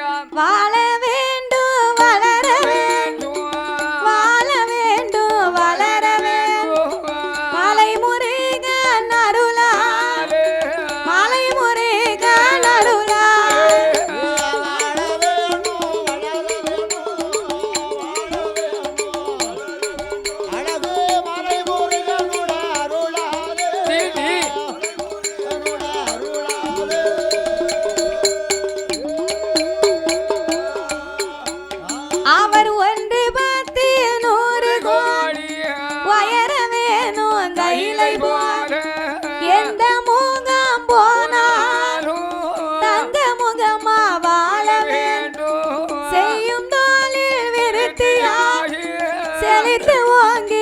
ஆமையா வாழ வேண்டும் செழித்து ஓங்கி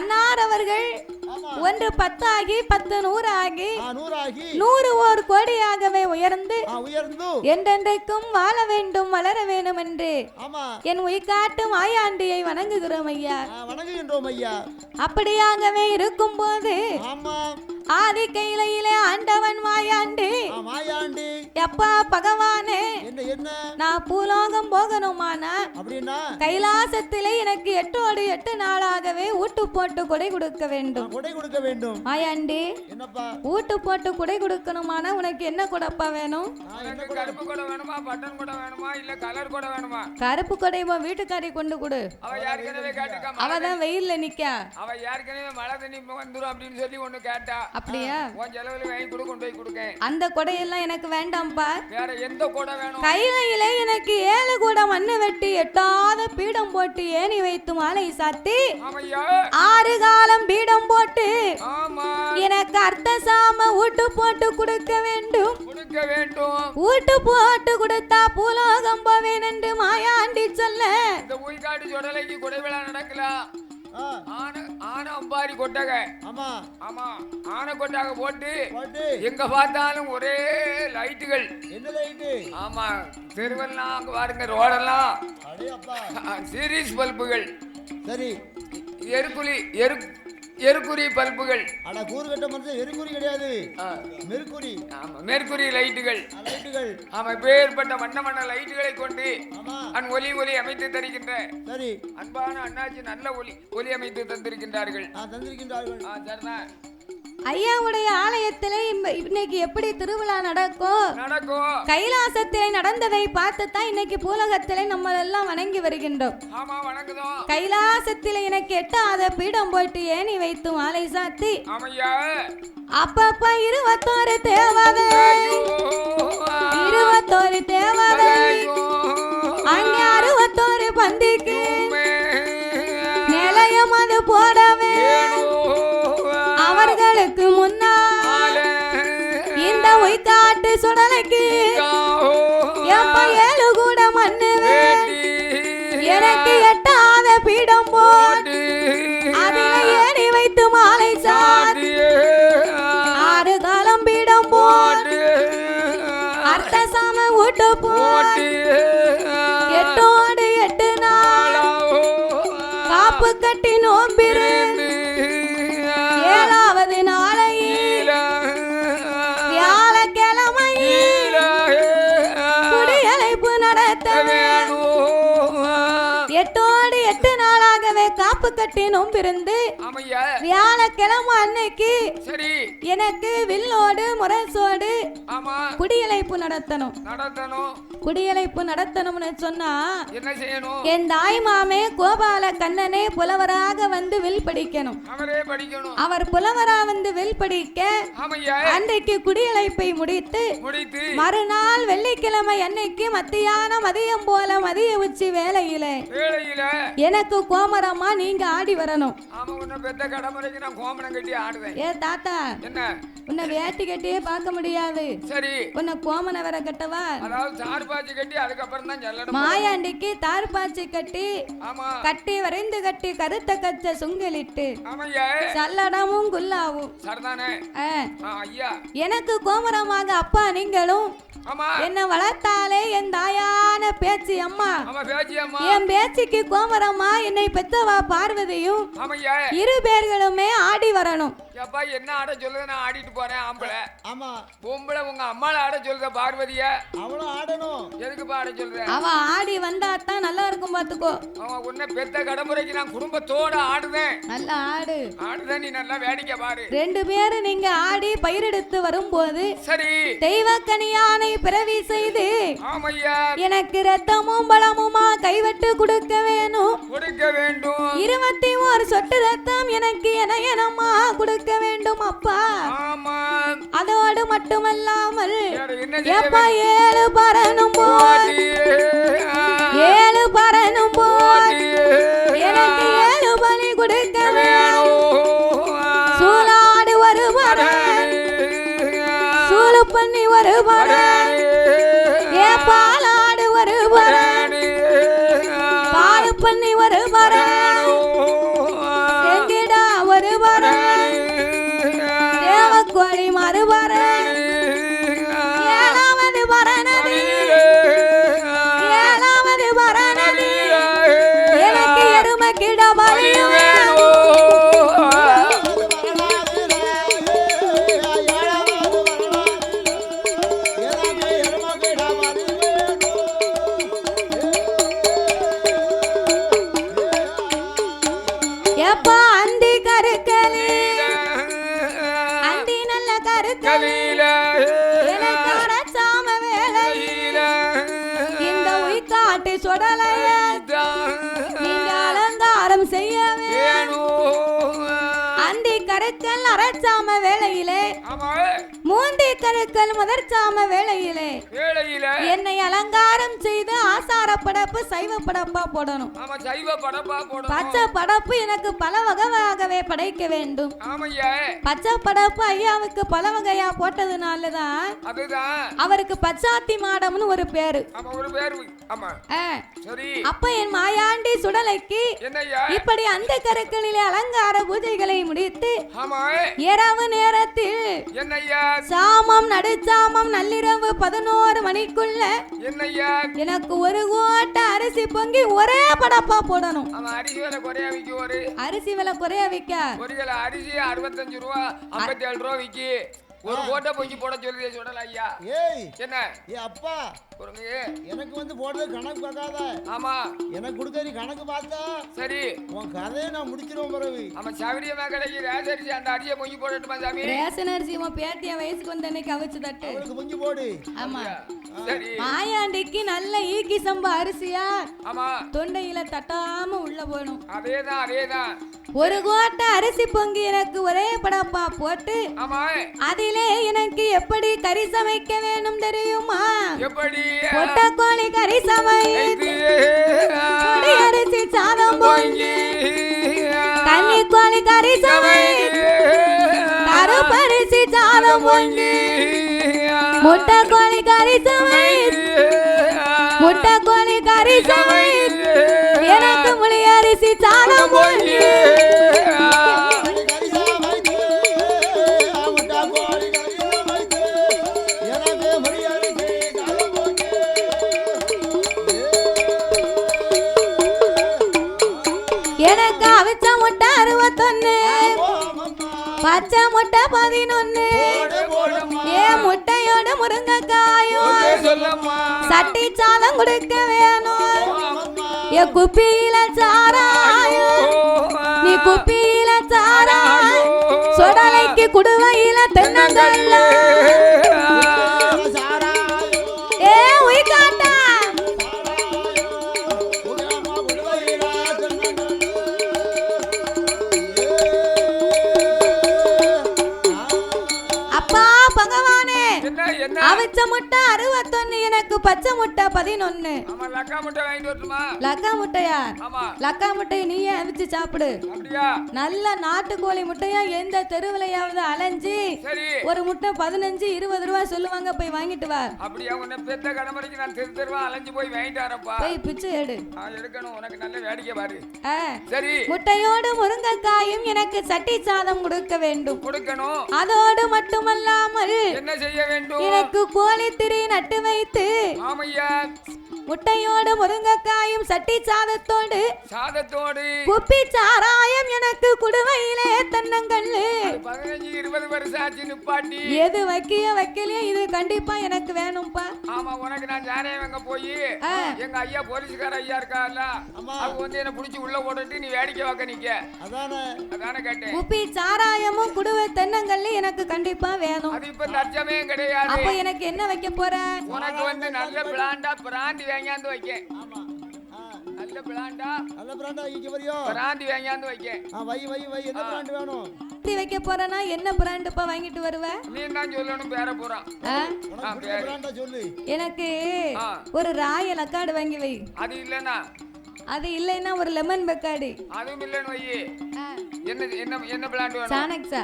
அன்னார் அவர்கள் ஒன்று பத்தாகி பத்து நூறாகி ஆ, நூறாகி. நூறு ஓர் கோடியாகவே உயர்ந்து என்றென்றைக்கும் வாழ வேண்டும் வளர வேண்டும் என்று என் உயிர்காட்டும் ஆயாண்டியை வணங்குகிறோம் ஐயா. வணங்குகின்றோம் ஐயா. அப்படியாகவே இருக்கும்போது ஆமா. ஆதி கையிலையிலே ஆண்டவன் மாயாண்டி ஆ, மாயாண்டி எப்பா பகவானே என்ன என்ன? நான் பூலோகம் போகணுமானா? அப்படின்னா? கைலாசத்திலே எனக்கு எட்டோடு எட்டு நாளாகவே ஊட்டு போட்டு கொடை கொடுக்க வேண்டும். கொடை கொடுக்க வேண்டும். மாயாண்டி என்னப்பா? ஊட்டு போட்டு குடை கொடுக்கணுமானா உனக்கு என்ன குடப்பா வேணும்? கருப்பு கூட வேணுமா பட்டன் கூட வேணுமா இல்ல கலர் கூட வேணுமா? கருப்பு கொடைவா வீட்டுக்காரி கொண்டு கொடு. அவ ஏற்கனவே கேட்டுக்கா அவ தான் வெயில்ல நிக்கா. அவ ஏற்கனவே மழை தண்ணி வந்துரும் அப்படின்னு சொல்லி ஒண்ணு கேட்டா. அப்படியா? உன் செலவுல வாங்கி கொடு கொண்டு போய் கொடுக்கேன் அந்த கொடையெல்லாம் எனக்கு வேண்டாம்ப்பா. வேற எந்த கூட வேணும்? கையில எனக்கு ஏழு கூட மண்ணு வெட்டி எட்டாத பீடம் போட்டு ஏணி வைத்து மாலை சாத்தி ஆறு காலம் பீடம் போட்டு ஆமா. எனக்கு அர்த்த சாம ஊட்டு போட்டு கொடுக்க வேண்டும். கொடுக்க வேண்டும். ஊட்டு போட்டு கொடுத்தா பூலோகம் போவேன் என்று மாயாண்டி சொல்ல. இந்த உயிர்காட்டு சுடலைக்கு குடைவிழா நடக்கலாம் ஆன அம்பாரி கொட்டக. ஆமா. ஆமா ஆன கொட்டாக போட்டு எங்க பார்த்தாலும் ஒரே லைட்டுகள். என்ன லைட்டு? ஆமா தெருவெல்லாம் அங்க பாருங்க ரோடெல்லாம். சீரிஸ் பல்புகள். சரி. எருக்குழி எரு எருக்குறி பல்புகள். அட கூறு கட்ட மனுஷன் எரிக்குறி கிடையாது. மெருக்குறி ஆமா மேற்குறி லைட்டுகள். லைட்டுகள். ஆமா பேர்பட்ட வண்ண வண்ண லைட்டுகளை கொண்டு அன் ஒலி ஒலி அமைத்து தருகின்ற சரி. அன்பான அண்ணாச்சி நல்ல ஒலி ஒலி அமைத்து தந்திருக்கின்றார்கள். தந்திருக்கின்றார்கள். சரிதான். ஐயாவுடைய ஆலயத்திலே இன்னைக்கு எப்படி திருவிழா நடக்கும் நடக்கும் கைலாசத்திலே நடந்ததை பார்த்து தான் இன்னைக்கு பூலகத்திலே நம்ம எல்லாம் வணங்கி வருகின்றோம். கைலாசத்திலே எனக்கு எட்டாத பீடம் போட்டு ஏணி வைத்து மாலை சாத்தி. அப்பப்ப இருபத்தோரு தேவதை. நோம்பிருந்து ஆமையா. வியாழக்கிழமை அன்னைக்கு சரி. எனக்கு வில்லோடு முரசோடு ஆமா. குடியழைப்பு நடத்தணும். குடியழைப்பு நடத்தணும்னு சொன்னா என்ன செய்யணும்? என் தாய் மாமே கோபால கண்ணனே புலவராக வந்து வில் படிக்கணும். அவரே புலவரா வந்து வில் படிக்க அன்றைக்கு குடியழைப்பை முடித்து மறுநாள் வெள்ளிக்கிழமை அன்னைக்கு மத்தியானம் மதியம் போல மதிய உச்சி வேலையில. எனக்கு கோமரமா நீங்க ஆடி வரணும். ஆமா உன்னை பெத்த கடமுறைக்கு நான் கோமணம் கட்டி ஆடுவேன். ஏ தாத்தா என்ன? உன்னை வேட்டி கட்டியே பார்க்க முடியாது. சரி. உன்னை வர கட்டவா? அதாவது சார் பாய்ச்சி கட்டி அதுக்கப்புறம் தான் செல்லணும். மாயாண்டிக்கு தார்பாச்சி கட்டி ஆமா. கட்டி வரைந்து கட்டி கருத்த கச்ச சுங்கலிட்டு ஆமையா. சல்லடமும் குல்லாவும். சரிதானே? ஐயா. எனக்கு கோமரமாக அப்பா நீங்களும் என்ன வளர்த்தாலே என் தாயான பேச்சு அம்மா. பேச்சி என் பேச்சுக்கு கோமரம்மா என்னை பெத்தவா பார்வதியும் ஆமையா. இரு பேர்களுமே ஆடி வரணும். எப்பா என்ன ஆட சொல்லுத? நான் ஆடிட்டு போறேன் ஆம்பளை. ஆமா. பொம்பளை உங்க அம்மால ஆட சொல்லுத பார்வதிய. அவளும் ஆடணும். எதுக்குப்பா ஆட சொல்ற? அவ ஆடி வந்தா தான் நல்லா இருக்கும் பாத்துக்கோ அவன் உன்னை பெத்த கடமுறைக்கு நான் குடும்பத்தோட ஆடுவேன். நல்லா ஆடு. ஆடுதான் நீ நல்லா வேடிக்கை பாரு. ரெண்டு பேரும் நீங்க ஆடி பயிரெடுத்து வரும்போது சரி. தெய்வக்கனியானை பிறவி செய்து ஆமையா. எனக்கு ரத்தமும் பலமுமா கைவட்டு கொடுக்க வேணும். கொடுக்க வேண்டும். இருபத்தி ஒரு சொட்டு ரத்தம் எனக்கு என எனமா கொடுக்க வேண்டும் அப்பா. அதோடு மட்டுமல்லாமல் ஏழு பரணும் போல். மூந்தி கருக்கல் முதற்சாம வேளையிலே. என்னை அலங்காரம் செய்து ஆசார படப்பு சைவ படப்பா போடணும். பச்சை படப்பு எனக்கு பல வகையாகவே படைக்க வேண்டும். பச்சை படப்பு ஐயாவுக்கு பல வகையா போட்டதுனாலதான் அதுதான். அவருக்கு பச்சாத்தி மாடம்னு ஒரு பேரு. அப்ப என் மாயாண்டி சுடலைக்கு இப்படி அந்த கருக்களிலே அலங்கார பூஜைகளை முடித்து இரவு நேரத்தில் என்னய்யா? சாமம் நடுச்சாமம் நள்ளிரவு பதினோரு மணிக்குள்ள என்னய்யா? எனக்கு ஒரு கோட்டை அரிசி பொங்கி ஒரே படப்பா போடணும். அரிசி விலை குறையா விக்கி ஒரு. அரிசி விலை குறைய வைக்க? ஒரு கிலோ அரிசி அறுபத்தஞ்சு ரூபா ஐம்பத்தி ஏழு ரூபா விக்கி. ஒரு கோட்டை பொங்கி போட சொல்லுதே சொல்லல ஐயா. ஏய். என்ன? ஏ அப்பா. எனக்கு வந்து போடுறது கணக்கு பார்க்காத. ஆமா. எனக்கு கொடுக்க நீ கணக்கு பார்த்தா. சரி. உன் கதையை நான் முடிச்சிருவேன் பிறகு. அவன் சவரியமா கிடைக்கு ரேசரிசி அந்த அரிசியை பொங்கி போடட்டுமா சாமி? ரேஷன் அரிசி உன் பேத்திய வயசுக்கு வந்த அன்னைக்கு அவிச்சு தட்டு. அவளுக்கு பொங்கி போடு. ஆமா. சரி. மாயாண்டிக்கு நல்ல ஈக்கி சம்பா அரிசியா? ஆமா. தொண்டையில தட்டாம உள்ள போகணும். அதேதான் அதேதான். ஒரு கோட்டை அரிசி பொங்கி எனக்கு ஒரே படப்பா போட்டு ஆமா. அதிலே எனக்கு எப்படி கறி சமைக்க வேணும் தெரியுமா? எப்படி? பொட்ட கோழி கறி சமைத்து அரிசி சாதம் பொங்கி கன்னி கோழி கறி சமைத்து கருப்பரிசி சாதம் பொங்கி முட்டை எனக்கு அவிச்ச முட்டை அறுபத்தொன்னு. பச்சை முட்டை பதினொன்னு. போடு ஏ முட்டையோட முருங்கக்காயும். சட்டி சாதம் கொடுக்க வேணும். ஏ குப்பியில சாராயம். நீ குப்பியில சாராயம். சுடலைக்கு குடுவையில தென்னங்கள்லாம் பச்சை முட்டை பதினொன்னு. லக்கா முட்டை வாங்கிட்டு வரட்டுமா? லக்கா முட்டையா? லக்கா முட்டையை நீயே அவிச்சு சாப்பிடு. நல்ல நாட்டுக்கோழி முட்டையா எந்த தெருவிலையாவது அலைஞ்சு ஒரு முட்டை பதினஞ்சு இருபது ரூபாய் சொல்லுவாங்க போய் வாங்கிட்டு வா. அப்படியா? உன்னை பெத்த கடமறைக்கு நான் தெரு தெருவா அலைஞ்சு போய் வாங்கிட்டு வரேன்ப்பா. போய் பிச்சை எடு. எடுக்கணும். உனக்கு நல்ல வேடிக்கை பாரு. சரி. முட்டையோடு முருங்கைக்காயும் எனக்கு சட்டி சாதம் கொடுக்க வேண்டும். கொடுக்கணும். அதோடு மட்டுமல்லாமல் என்ன செய்ய வேண்டும்? எனக்கு கோழித்திரி நட்டு வைத்து ஆமையா முட்டையோடு முருங்கைக்காயும் சட்டி சாதத்தோடு. சாதத்தோடு. குப்பி சாராயம் எனக்கு குடுவையிலே தென்னங்கல்லு. பதினஞ்சு இருபது வருஷம் ஆச்சு நிப்பாட்டி எது வைக்கிய வைக்கலையோ இது கண்டிப்பா எனக்கு வேணும்ப்பா ஆமா உனக்கு நான் ஜானகம் எங்க போய். எங்க ஐயா போலீஸ்கார ஐயா இருக்கால. அவங்க வந்து என்ன புடிச்சு உள்ள போட்டுட்டு நீ வேடிக்கை பார்க்க நிக்க. அதானே. அதானே கேட்டேன். குப்பி சாராயமும் குடுவை தென்னங்கல்லு எனக்கு கண்டிப்பா வேணும். அது இப்ப தச்சமே கிடையாது. அப்ப எனக்கு என்ன வைக்க போற? உனக்கு வந்து நல்ல பிளாண்டா பிராந்தி வாங்கியாந்து வைக்க. நல்ல பிளாண்டா நல்ல பிராண்டா வைக்க போறியோ பிராந்தி வாங்கியாந்து வைக்க. ஆ, வை வை வை என்ன பிராண்ட் வேணும்? இப்படி வைக்க போறேன்னா என்ன பிராண்டுப்பா வாங்கிட்டு வருவ? நீ தான் சொல்லணும் பேர போறான் பிராண்டா சொல்லு. எனக்கு. ஒரு ராயல் அக்காடு வாங்கி வை. அது இல்லைன்னா? அது இல்லைன்னா ஒரு லெமன் பெக்காடு. அதுவும் இல்லைன்னு வை என்ன என்ன என்ன பிளாண்ட் வேணும்? சானக்ஸா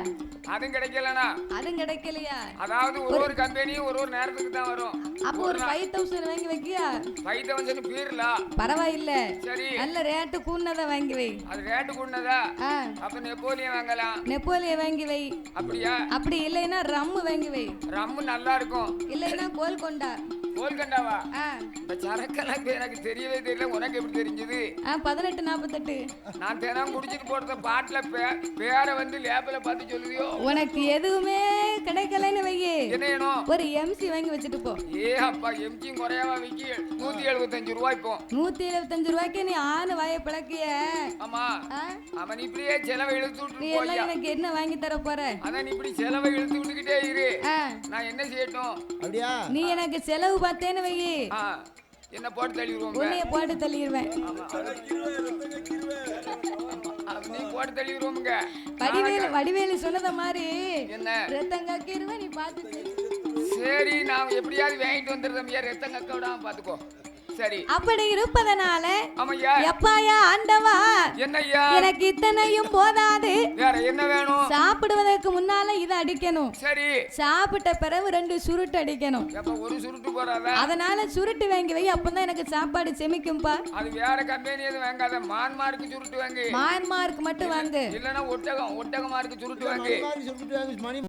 அதுவும் கிடைக்கலனா அதுவும் கிடைக்கலையா? அதாவது ஒரு ஒரு கம்பெனியும் ஒரு ஒரு நேரத்துக்கு தான் வரும். அப்போ ஒரு ஃபைவ் தௌசண்ட் வாங்கி வைக்கியா? ஃபைவ் தௌசண்ட் பீர்ல பரவாயில்ல. சரி. நல்ல ரேட்டு கூடனதை வாங்கி வை. அது கூடதா ஆ. அப்ப நெப்போலியன் வாங்கலாம். நெப்போலிய வாங்கி வை. அப்படியா? அப்படி இல்லைன்னா ரம்மு வாங்கி வை. ரம்மு நல்லா இருக்கும். இல்லைன்னா கோல்கொண்டா. கோல்கண்டாவா? ஆ. இந்த சரக்கெல்லாம் இப்ப எனக்கு தெரியவே தெரியல. உனக்கு எப்படி தெரிஞ்சது? பதினெட்டு நாற்பத்தெட்டு நான் தினம் குடிச்சிட்டு போடுற பாட்டுல பே- பேரை வந்து லேபில் பார்த்து சொல்லுவியோ உனக்கு எதுவுமே கிடைக்கலைன்னு வையே. என்ன ஒரு எம்சி வாங்கி வச்சுட்டு போ. ஏ அப்பா எம்ஜியும் குறையாவா விக்கி. நூத்தி எழுபத்தஞ்சு ரூபாய் இப்போ. நூத்தி எழுபத்தஞ்சு ரூபாய்க்கு நீ ஆணு வாய பிளக்கிய. ஆமா? அவன் இப்படியே செலவை இழுத்து நீ விட்டு எல்லாம் எனக்கு என்ன வாங்கி தர போற? அதான் இப்படி செலவை இழுத்து விட்டுக்கிட்டே இரு. நான் என்ன செய்யட்டும்? அப்படியா? நீ எனக்கு செலவு பார்த்தேன்னு வையே. ஆ என்ன போட்டு தள்ளிடுவோம் உன்னைய போட்டு தள்ளிடுவேன் நீ போட்டு தள்ளிடுவோமுங்க வடிவேலு வடிவேலு சொன்னத மாதிரி என்ன? ரத்தம் கக்கிடுவேன் நீ பார்த்து சரி நான் எப்படியாவது வாங்கிட்டு வந்துடுறோம் ஐயா. ரத்தம் கக்க விடாம பாத்துக்கோ சரி. அப்படி இருப்பதனால எப்பாயா ஆண்டவா? என்ன ஐயா எனக்கு இத்தனையும் போதாது. வேற என்ன வேணும்? சாப்பிடுவதற்கு முன்னால இதை அடிக்கணும். சரி. சாப்பிட்ட பிறகு ரெண்டு சுருட்டு அடிக்கணும். எப்ப ஒரு சுருட்டு போறாதா அதனால சுருட்டு வாங்கி வை அப்பதான் எனக்கு சாப்பாடு செமிக்கும்பா. அது வேற கம்பெனி எதுவும் வாங்காத. மான்மாருக்கு சுருட்டு வாங்கு. மான்மார்க் மட்டும் வாங்கு. இல்லைன்னா ஒட்டகம் ஒட்டகமாருக்கு சுருட்டு வாங்கு. சொல்லிட்டு வாங்க, மணி